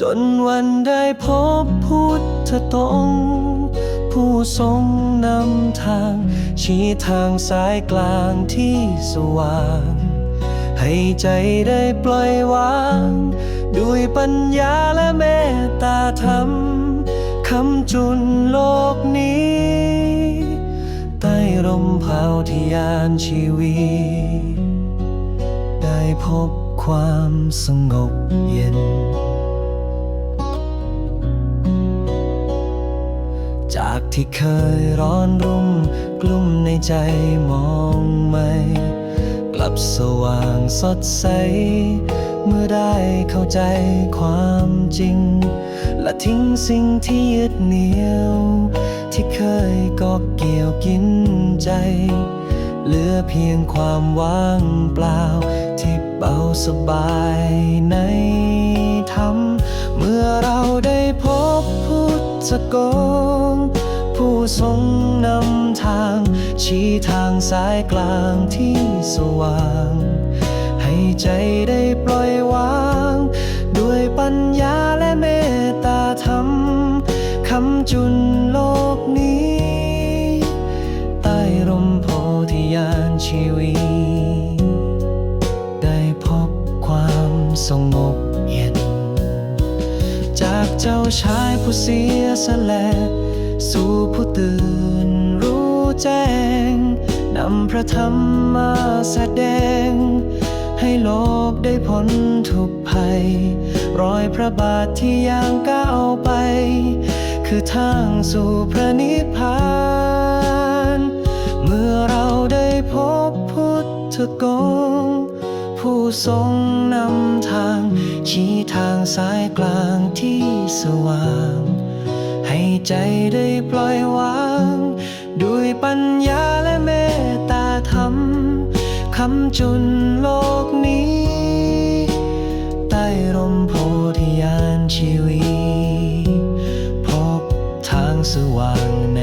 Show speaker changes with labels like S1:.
S1: จนวันได้พบพุทธตรงผู้ทรงนำทาง ชี้ทางสายกลางที่สว่าง ให้ใจได้ปล่อยวาง ด้วยปัญญาและเมตตาธรรมคำจุนโลกนี้ ใต้ร่มเผาที่ยานชีวิตได้พบความสงบเย็น จากที่เคยร้อนรุ่ม กลุ่มในใจมองไม่กลับสว่างสดใส เมื่อได้เข้าใจความจริง และทิ้งสิ่งที่ยึดเหนี่ยว ที่เคยก็เกี่ยวกินใจ เหลือเพียงความว่างเปล่าที่เบาสบาย พุทธกง ผู้ทรงนำทาง ชี้ทางสายกลางที่สว่าง ให้ใจได้ปล่อยวาง ด้วยปัญญาและเมตตาธรรมคำจุนโลกนี้ ใต้ร่มโพธิญาณชีวิตได้พบความสงบ เจ้าชายผู้เสียสละสู่ผู้ตื่นรู้แจ้ง นำพระธรรมมาแสดง ให้โลกได้พ้นทุกภัย รอยพระบาทที่ย่างก้าวไป คือทางสู่พระนิพพาน เมื่อเราได้พบพุทธกงผู้ ทรงนำทาง ชี้ทางสายกลางที่สว่าง ให้ใจได้ปล่อยวาง ด้วยปัญญาและเมตตาธรรมคำจุนโลกนี้ ใต้ร่มโพธิญาณชีวี พบทางสว่างใน